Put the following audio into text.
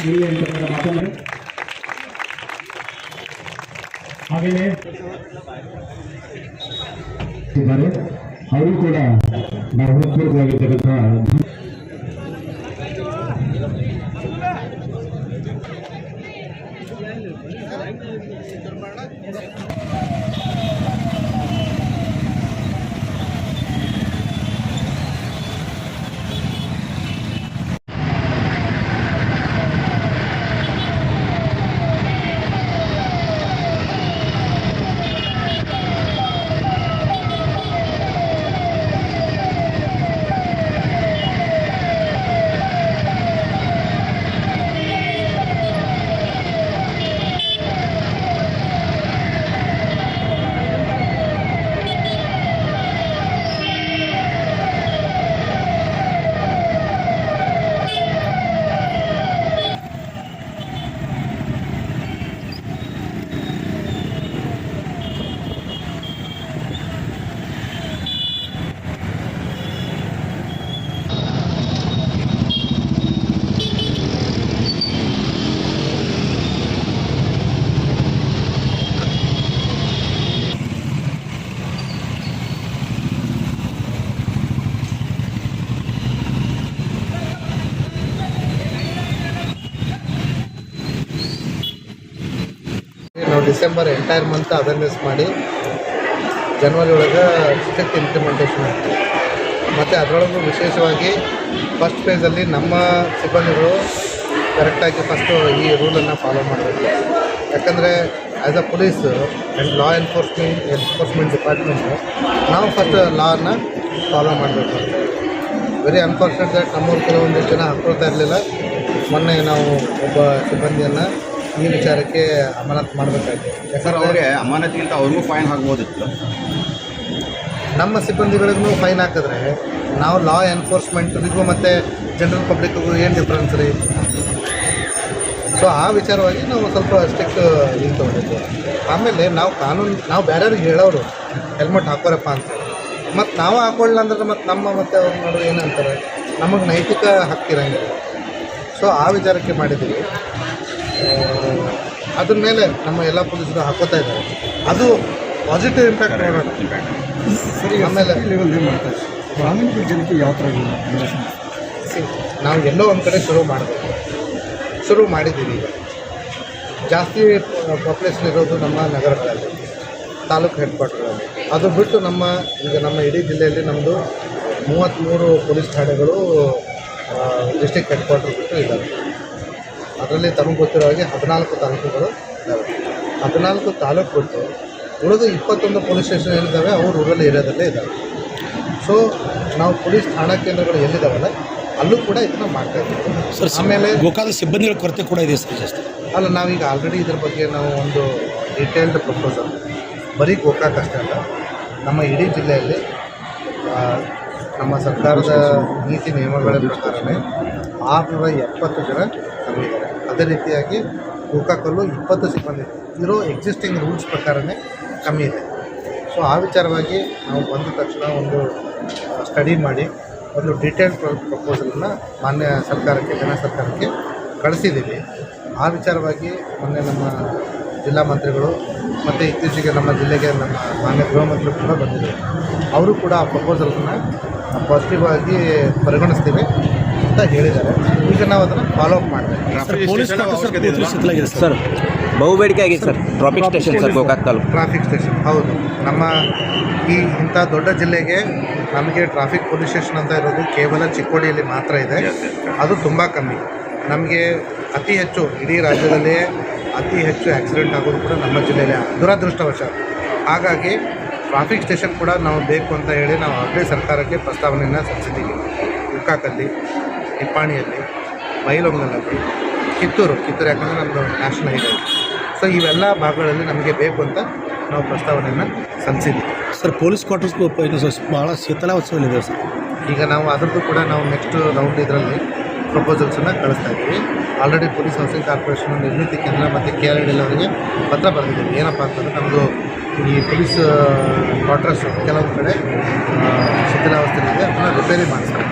ಇಲ್ಲಿ ಅಂತಕ್ಕಂಥ ಮಾತನ್ನು ಹಾಗೆಯೇ ಇದ್ದಾರೆ ಅವರು ಕೂಡ ನಾವು ಹೃತ್ಪೂರ್ವಕವಾಗಿರ್ತಕ್ಕಂಥ ನಾವು ಡಿಸೆಂಬರ್ ಎಂಟೈರ್ ಮಂತ್ ಅವೇರ್ನೆಸ್ ಮಾಡಿ ಜನವರಿ ಒಳಗೆ ಸ್ಟ್ರಿಕ್ಟ್ ಇಂಪ್ಲಿಮೆಂಟೇಷನ್ ಆಗ್ತದೆ. ಮತ್ತು ಅದರೊಳಗೂ ವಿಶೇಷವಾಗಿ ಫಸ್ಟ್ ಫೇಸಲ್ಲಿ ನಮ್ಮ ಸಿಬ್ಬಂದಿಗಳು ಕರೆಕ್ಟಾಗಿ ಫಸ್ಟು ಈ ರೂಲನ್ನು ಫಾಲೋ ಮಾಡಬೇಕು. ಯಾಕಂದರೆ as a police and law enforcement enforcement department ನಾವು ಫಸ್ಟ್ ಲಾನ ಫಾಲೋ ಮಾಡಬೇಕು. ವೆರಿ ಅನ್ಫಾರ್ಚುನೇಟ್ ದಟ್ ನಮ್ಮೂರು ಕೆಲವೊಂದಿಷ್ಟು ಜನ ಹಾಕೊಳ್ತಾ ಇರಲಿಲ್ಲ. ಮೊನ್ನೆ ನಾವು ಒಬ್ಬ ಸಿಬ್ಬಂದಿಯನ್ನು ಈ ವಿಚಾರಕ್ಕೆ ಅಮಾನತ್ ಮಾಡಬೇಕಾಗಿದೆ ಸರ್ ಅವರಿಗೆ ಅಮಾನತ್ಗಿಂತ ಅವ್ರಿಗೂ ಫೈನ್ ಆಗ್ಬೋದಿತ್ತು ನಮ್ಮ ಸಿಬ್ಬಂದಿಗಳಿಗೂ ಫೈನ್ ಹಾಕಿದ್ರೆ ನಾವು ಲಾ ಎನ್ಫೋರ್ಸ್ಮೆಂಟ್ಗೂ ಮತ್ತು ಜನರಲ್ ಪಬ್ಲಿಕ್ಗೂ ಏನು ಡಿಫ್ರೆನ್ಸ್ ರೀ? ಸೊ ಆ ವಿಚಾರವಾಗಿ ನಾವು ಸ್ವಲ್ಪ ಸ್ಟ್ರಿಕ್ಟ್ ಇದು ತೊಗೊಂಡಿದ್ವಿ. ಆಮೇಲೆ ನಾವು ಕಾನೂನು ನಾವು ಬೇರೆಯವ್ರಿಗೆ ಹೇಳೋರು ಹೆಲ್ಮೆಟ್ ಹಾಕೋರಪ್ಪ ಅಂತ. ಮತ್ತು ನಾವು ಹಾಕೊಳ್ಳ ಅಂದ್ರೆ ಮತ್ತು ನಮ್ಮ ಮತ್ತು ಅವ್ರ ನಡುವೆ ಏನಂತಾರೆ ನಮಗೆ ನೈತಿಕ ಹಕ್ಕಿರಂಗಿಲ್ಲ ಸೊ ಆ ವಿಚಾರಕ್ಕೆ ಮಾಡಿದ್ದೀವಿ. ಅದ್ರ ಮೇಲೆ ನಮ್ಮ ಎಲ್ಲ ಪೊಲೀಸರು ಹಾಕೋತಾ ಇದ್ದಾರೆ. ಅದು ಪಾಸಿಟಿವ್ ಇಂಪ್ಯಾಕ್ಟ್ ಸರಿ ಆಮೇಲೆ ಲೆವೆಲ್ ಮಾಡ್ತಾರೆ ಗ್ರಾಮೀಣ ಜನಕ್ಕೆ ಯಾವ ಥರ ನಾವು ಎಲ್ಲೋ ಒಂದು ಕಡೆ ಶುರು ಮಾಡಬೇಕು. ಶುರು ಮಾಡಿದ್ದೀವಿ. ಈಗ ಜಾಸ್ತಿ ಪಾಪ್ಯುಲೇಷನ್ ಇರೋದು ನಮ್ಮ ನಗರಗಳಲ್ಲಿ ತಾಲೂಕು ಹೆಡ್ ಕ್ವಾರ್ಟರ್ಗಳಲ್ಲಿ ಅದು ಬಿಟ್ಟು ನಮ್ಮ ಈಗ ನಮ್ಮ ಇಡೀ ಜಿಲ್ಲೆಯಲ್ಲಿ ನಮ್ಮದು ಮೂವತ್ತ್ಮೂರು ಪೊಲೀಸ್ ಠಾಣೆಗಳು ಡಿಸ್ಟಿಕ್ ಹೆಡ್ ಕ್ವಾರ್ಟರ್ ಬಿಟ್ಟು ಇದ್ದಾವೆ ಅದರಲ್ಲಿ ತಮಗೆ ಗೊತ್ತಿರೋ ಹಾಗೆ ಹದಿನಾಲ್ಕು ತಾಲೂಕುಗಳು ಇದ್ದಾವೆ ಹದಿನಾಲ್ಕು ತಾಲೂಕು ಬಿಟ್ಟು ಉಳಿದು ಇಪ್ಪತ್ತೊಂದು ಪೊಲೀಸ್ ಸ್ಟೇಷನ್ ಏನಿದ್ದಾವೆ ಅವು ರೂರಲ್ ಏರಿಯಾದಲ್ಲೇ ಇದ್ದಾವೆ ಸೊ ನಾವು ಪೊಲೀಸ್ ಠಾಣಾ ಕೇಂದ್ರಗಳು ಎಲ್ಲಿದ್ದಾವಲ್ಲ ಅಲ್ಲೂ ಕೂಡ ಇದನ್ನು ಮಾಡ್ತಾ ಇದ್ದೀವಿ. ಸರ್ ಆಮೇಲೆ ಗೋಕಾಲ ಸಿಬ್ಬಂದಿಗಳ ಕೊರತೆ ಕೂಡ ಇದೆ ಸರ್ ಜಾಸ್ತಿ. ಅಲ್ಲ ನಾವೀಗ ಆಲ್ರೆಡಿ ಇದ್ರ ಬಗ್ಗೆ ನಾವು ಒಂದು ಡೀಟೇಲ್ಡ್ ಪ್ರಪೋಸಲ್ ಬರೀ ಗೋಕಾಕ್ ಅಷ್ಟೇ ಅಲ್ಲ ನಮ್ಮ ಇಡೀ ಜಿಲ್ಲೆಯಲ್ಲಿ ನಮ್ಮ ಸರ್ಕಾರದ ನೀತಿ ನಿಯಮಗಳ ಪ್ರಕಾರವೇ ಆರುನೂರ ಎಪ್ಪತ್ತು ಜನ ಕಮ್ಮಿ ಇದ್ದಾರೆ ಅದೇ ರೀತಿಯಾಗಿ ಗೋಕಾಕಲ್ಲೂ ಇಪ್ಪತ್ತು ಸಿಬ್ಬಂದಿ ಇರೋ ಎಕ್ಸಿಸ್ಟಿಂಗ್ ರೂಲ್ಸ್ ಪ್ರಕಾರನೇ ಕಮ್ಮಿ ಇದೆ. ಸೊ ಆ ವಿಚಾರವಾಗಿ ನಾವು ಬಂದ ತಕ್ಷಣ ಒಂದು ಸ್ಟಡಿ ಮಾಡಿ, ಒಂದು ಡೀಟೇಲ್ ಪ್ರಪೋಸಲನ್ನು ಮಾನ್ಯ ಸರ್ಕಾರಕ್ಕೆ ಜನ ಸರ್ಕಾರಕ್ಕೆ ಕಳಿಸಿದ್ದೀವಿ. ಆ ವಿಚಾರವಾಗಿ ಮೊನ್ನೆ ನಮ್ಮ ಜಿಲ್ಲಾ ಮಂತ್ರಿಗಳು ಮತ್ತು ಇತ್ತೀಚೆಗೆ ನಮ್ಮ ಜಿಲ್ಲೆಗೆ ನಮ್ಮ ಮಾನ್ಯ ಗೃಹ ಮಂತ್ರಿ ಕೂಡ ಬಂದಿದ್ದರು. ಅವರು ಕೂಡ ಆ ಪ್ರಪೋಸಲನ್ನು ಪಾಸಿಟಿವ್ ಆಗಿ ಪರಿಗಣಿಸ್ತೀವಿ. ಅಂತ ಹೇಳಿದ್ದಾರೆ. ಈಗ ನಾವು ಅದನ್ನು ಫಾಲೋ ಅಪ್ ಮಾಡಬೇಕು. ಸರ್ ಸರ್ ಬಹು ಬೇಡಿಕೆ ಆಗಿದೆ sir traffic station sir Gokak taluk traffic station ಹೌದು. ನಮ್ಮ ಈ ಇಂಥ ದೊಡ್ಡ ಜಿಲ್ಲೆಗೆ ನಮಗೆ ಟ್ರಾಫಿಕ್ ಪೊಲೀಸ್ ಸ್ಟೇಷನ್ ಅಂತ ಇರೋದು ಕೇವಲ ಚಿಕ್ಕೋಡಿಯಲ್ಲಿ ಮಾತ್ರ ಇದೆ. ಅದು ತುಂಬ ಕಮ್ಮಿ. ನಮಗೆ ಅತಿ ಹೆಚ್ಚು ಇಡೀ ರಾಜ್ಯದಲ್ಲೇ ಅತಿ ಹೆಚ್ಚು ಆಕ್ಸಿಡೆಂಟ್ ಆಗೋದು ಕೂಡ ನಮ್ಮ ಜಿಲ್ಲೆಯಲ್ಲೇ ದುರದೃಷ್ಟವಶ ಹಾಗಾಗಿ ಟ್ರಾಫಿಕ್ ಸ್ಟೇಷನ್ ಕೂಡ ನಾವು ಬೇಕು ಅಂತ ಹೇಳಿ ನಾವು ಆಗಲೇ ಸರ್ಕಾರಕ್ಕೆ ಪ್ರಸ್ತಾವನೆಯನ್ನು ಸಲ್ಲಿಸಿದ್ದೀವಿ. ಉಕ್ಕಾಕಲ್ಲಿ ನಿಪ್ಪಾಣಿಯಲ್ಲಿ ಬೈಲೊಂಗಲಲ್ಲಿ ಕಿತ್ತೂರು ಕಿತ್ತೂರು ಯಾಕಂದರೆ ನಮ್ಮದು ನ್ಯಾಷನಲ್ ಹೈವೇ ಸೊ ಇವೆಲ್ಲ ಭಾಗಗಳಲ್ಲಿ ನಮಗೆ ಬೇಕು ಅಂತ ನಾವು ಪ್ರಸ್ತಾವನೆಯನ್ನು ಸಲ್ಲಿಸಿದ್ದೀವಿ ಸರ್ ಪೊಲೀಸ್ ಕ್ವಾರ್ಟರ್ಸ್ ಭಾಳ ಶೀತಲಾವಸ್ಥೆಯಲ್ಲಿದೆ ಸರ್ ಈಗ ನಾವು ಅದರದ್ದು ಕೂಡ ನಾವು ನೆಕ್ಸ್ಟ್ ರೌಂಡ್ ಇದರಲ್ಲಿ ಪ್ರಪೋಸಲ್ಸನ್ನು ಕಳಿಸ್ತಾ ಇದ್ದೀವಿ. Already police housing corporation Nirmithi Kendra ಮತ್ತು ಕೆ ಆರ್ ಡಿಲ್ ಅವರಿಗೆ ಪತ್ರ ಬರೆದಿದ್ದೀವಿ. ಏನಪ್ಪ ಅಂತಂದರೆ ನಮ್ಮದು ಈ ಪೊಲೀಸ್ ಕ್ವಾರ್ಟರ್ಸ್ ಕೆಲವೊಂದು ಕಡೆ ಶಿಥಿಲಾವಸ್ಥೆಯಲ್ಲಿದೆ ಅದನ್ನು ರಿಪೇರಿ ಮಾಡಿಸ್ತಾರೆ.